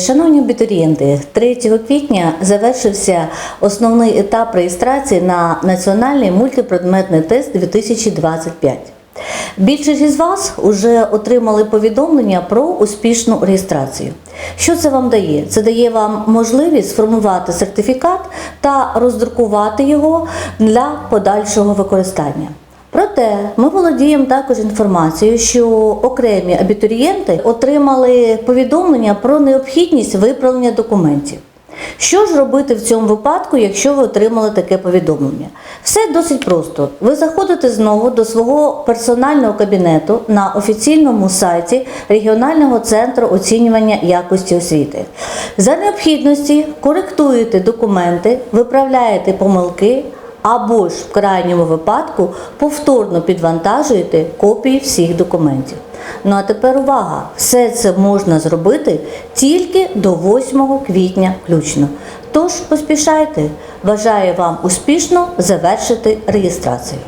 Шановні абітурієнти, 3 квітня завершився основний етап реєстрації на національний мультипредметний тест 2025. Більшість із вас вже отримали повідомлення про успішну реєстрацію. Що це вам дає? Це дає вам можливість сформувати сертифікат та роздрукувати його для подальшого використання. Проте ми володіємо також інформацією, що окремі абітурієнти отримали повідомлення про необхідність виправлення документів. Що ж робити в цьому випадку, якщо ви отримали таке повідомлення? Все досить просто. Ви заходите знову до свого персонального кабінету на офіційному сайті регіонального центру оцінювання якості освіти. За необхідності коректуєте документи, виправляєте помилки або ж в крайньому випадку повторно підвантажуєте копії всіх документів. Ну а тепер увага! Все це можна зробити тільки до 8 квітня включно. Тож поспішайте! Бажаю вам успішно завершити реєстрацію.